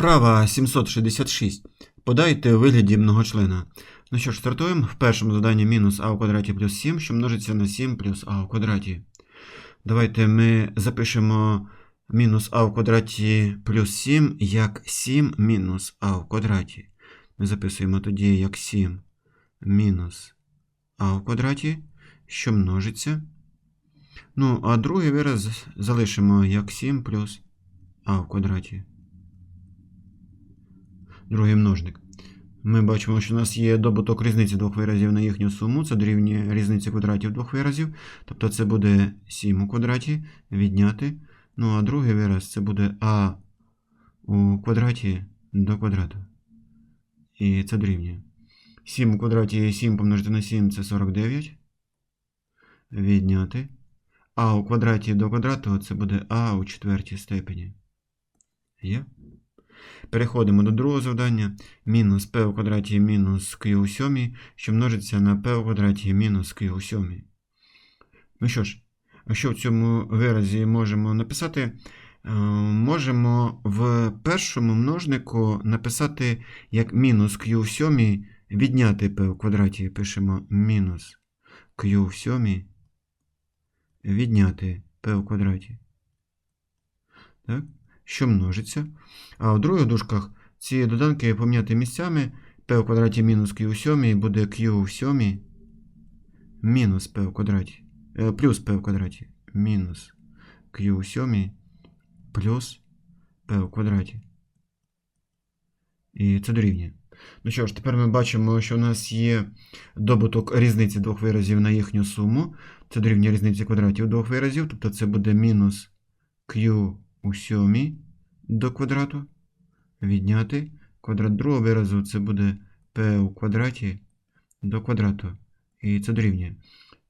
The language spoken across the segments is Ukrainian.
Вправа 766. Подайте у вигляді многочлена. Ну що ж, стартуємо. В першому заданні мінус а у квадраті плюс 7, що множиться на 7 плюс а у квадраті. Давайте ми запишемо мінус а у квадраті плюс 7 як 7 мінус а у квадраті. Ми записуємо тоді як 7 мінус а у квадраті, що множиться. Ну, а другий вираз залишимо як 7 плюс а в квадраті. Другий множник. Ми бачимо, що у нас є добуток різниці двох виразів на їхню суму. Це дорівнює різниці квадратів двох виразів. Тобто це буде 7 у квадраті відняти. Ну а другий вираз це буде а у квадраті до квадрату. І це дорівнює. 7 у квадраті 7 помножити на 7 це 49. Відняти. А у квадраті до квадрату це буде а у четвертій степені. Є? Переходимо до другого завдання. Мінус p у квадраті мінус q у сьомій, що множиться на p у квадраті мінус q у сьомій. Ну що ж, що в цьому виразі можемо написати? Е, Можемо в першому множнику написати як мінус q у сьомій відняти p у квадраті. Пишемо мінус q в сьомій відняти p у квадраті. Так? Що множиться. А в других дужках ці доданки поміняти місцями p у квадраті мінус q у сьомій буде q у сьомій мінус p у квадраті. Е, плюс p у квадраті. Мінус q у сьомій плюс p у квадраті. І це дорівнює. Ну що ж, тепер ми бачимо, що у нас є добуток різниці двох виразів на їхню суму. Це дорівнює різниці квадратів двох виразів, тобто це буде мінус q у сьомій до квадрату. Відняти. Квадрат другого виразу це буде p у квадраті до квадрату. І це дорівнює.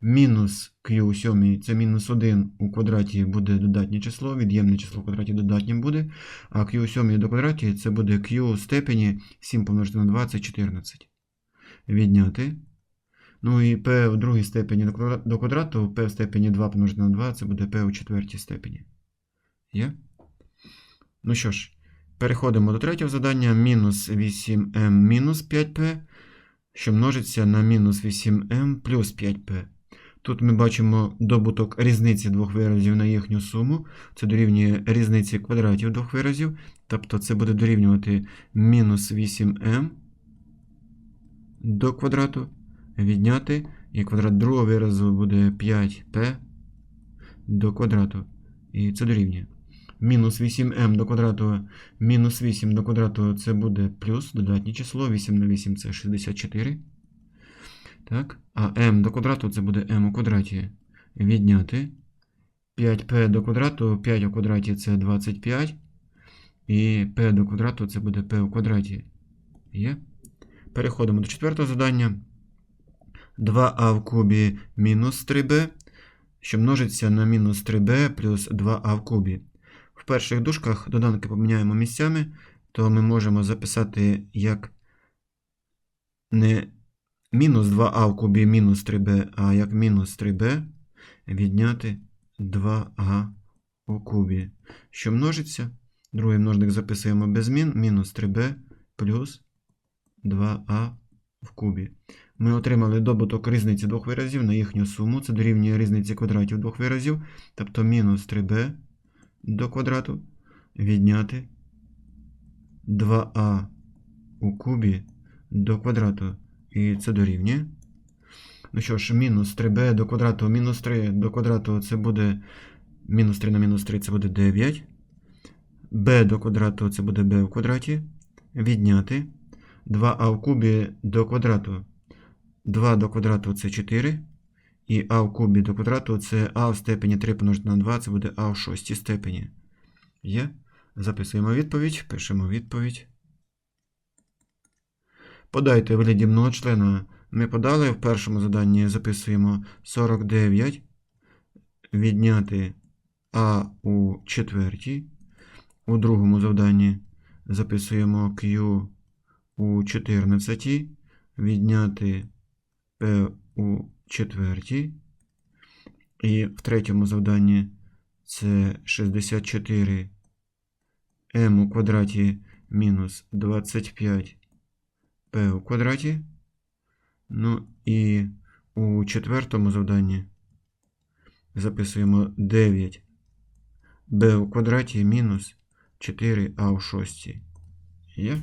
Мінус q у сьомій це мінус 1 у квадраті буде додатнє число, від'ємне число в квадраті додатнім буде. А q у сьомій до квадраті це буде q у степені 7 помножити на 2 це 14. Відняти. Ну і p в другій степені до квадрату, p в степені 2 помножити на 2 це буде p у четвертій степені. Є? Ну що ж, переходимо до третього завдання. Мінус 8m мінус 5p, що множиться на мінус 8m плюс 5p. Тут ми бачимо добуток різниці двох виразів на їхню суму. Це дорівнює різниці квадратів двох виразів. Тобто це буде дорівнювати мінус 8m до квадрату. Відняти. І квадрат другого виразу буде 5p до квадрату. І це дорівнює. Мінус 8m до квадрату, мінус 8 до квадрату це буде плюс додатнє число. 8 на 8 це 64. Так. А m до квадрату це буде m у квадраті. Відняти. 5p до квадрату, 5 у квадраті це 25. І p до квадрату це буде p у квадраті. Є. Переходимо до четвертого завдання. 2а в кубі мінус 3b, що множиться на мінус 3b плюс 2а в кубі. Перших дужках доданки поміняємо місцями, то ми можемо записати як не мінус 2а в кубі мінус 3b, а як мінус 3b відняти 2а у кубі. Що множиться? Другий множник записуємо без змін. Мінус 3b плюс 2а в кубі. Ми отримали добуток різниці двох виразів на їхню суму. Це дорівнює різниці квадратів двох виразів. Тобто мінус 3b до квадрату відняти 2а у кубі до квадрату. І це дорівнює. Ну що ж, мінус 3b до квадрату, мінус 3 до квадрату це буде мінус 3 на мінус 3 це буде 9. b до квадрату це буде b в квадраті. Відняти. 2а в кубі до квадрату. 2 до квадрату це 4. І а в кубі до квадрату це а в степені 3 помножити на 2, це буде а в шостій степені. Є. Записуємо відповідь, пишемо відповідь. Подайте вигляді многочлена. Ми подали в першому заданні записуємо 49. Відняти а у четвертій. У другому завданні записуємо Q у 14. Відняти P у четвертій. І в третьому завданні це 64 m у квадраті мінус 25 p у квадраті. Ну і у четвертому завданні записуємо 9 b у квадраті мінус 4а у шостій. Є?